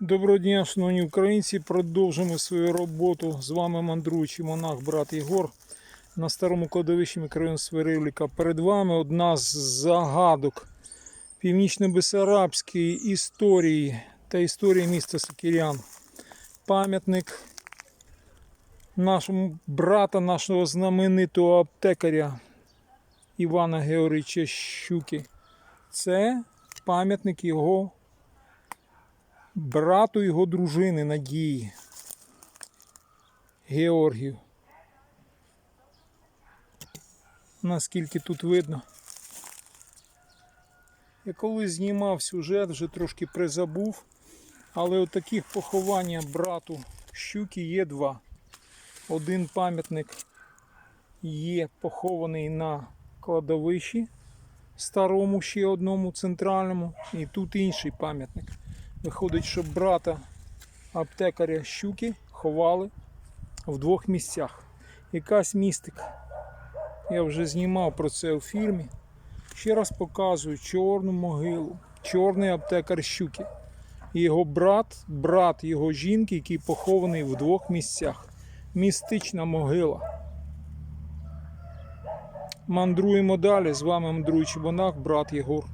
Доброго дня, шановні українці. Продовжуємо свою роботу. З вами мандруючий монах, брат Єгор на старому кладовищі мікрорайон Свириліка. Перед вами одна з загадок північно-бесарабської історії та історії міста Сокірян. Пам'ятник нашому брата, нашого знаменитого аптекаря Івана Георгійовича Щуки. Це пам'ятник його брату його дружини Надії Георгію. Наскільки тут видно. Я колись знімав сюжет, вже трошки призабув, але от таких поховання брату щуки є два. Один пам'ятник є похований на кладовищі старому, ще одному центральному, і тут інший пам'ятник. Виходить, що брата аптекаря щуки ховали в двох місцях. Якась містика. Я вже знімав про це у фільмі. Ще раз показую чорну могилу. Чорний аптекар щуки. Його брат, брат його жінки, який похований в двох місцях. Містична могила. Мандруємо далі. З вами мандруючий монах, брат Єгор.